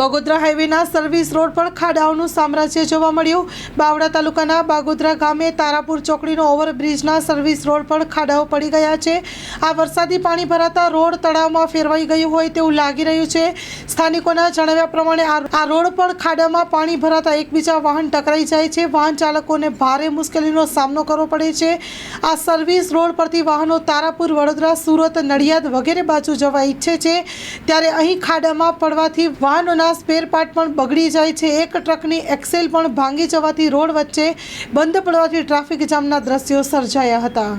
Bagodara હાઈવેના service road પર ખાડાઓનું સામ્રાજ્ય જોવા મળ્યું. બાવડા તાલુકાના બાગોદરા ગામે તારાપુર ચોકડીનો ઓવરબ્રિજના સર્વિસ રોડ પર ખાડાઓ પડી ગયા છે. આ વરસાદી પાણી ભરાતા રોડ તળાવમાં ફેરવાઈ ગયું હોય તેવું લાગી રહ્યું છે. સ્થાનિકોના જણાવ્યા પ્રમાણે આ રોડ પર ખાડામાં પાણી ભરાતા એકબીજા વાહન ટકરાઈ જાય છે. વાહન ચાલકોને ભારે મુશ્કેલીનો સામનો કરવો પડે છે. આ સર્વિસ રોડ પરથી વાહનો તારાપુર, વડોદરા, સુરત, નડિયાદ વગેરે બાજુ જવા ઈચ્છે છે. ત્યારે અહીં ખાડામાં પડવાથી વાહનોના સ્પેરપાર્ટ પણ બગડી જાય છે. એક ટ્રકની એક્સેલ પણ ભાંગી જવાથી રોડ વચ્ચે બંધ પડવાથી ટ્રાફિક જામના દ્રશ્યો સર્જાયા હતા.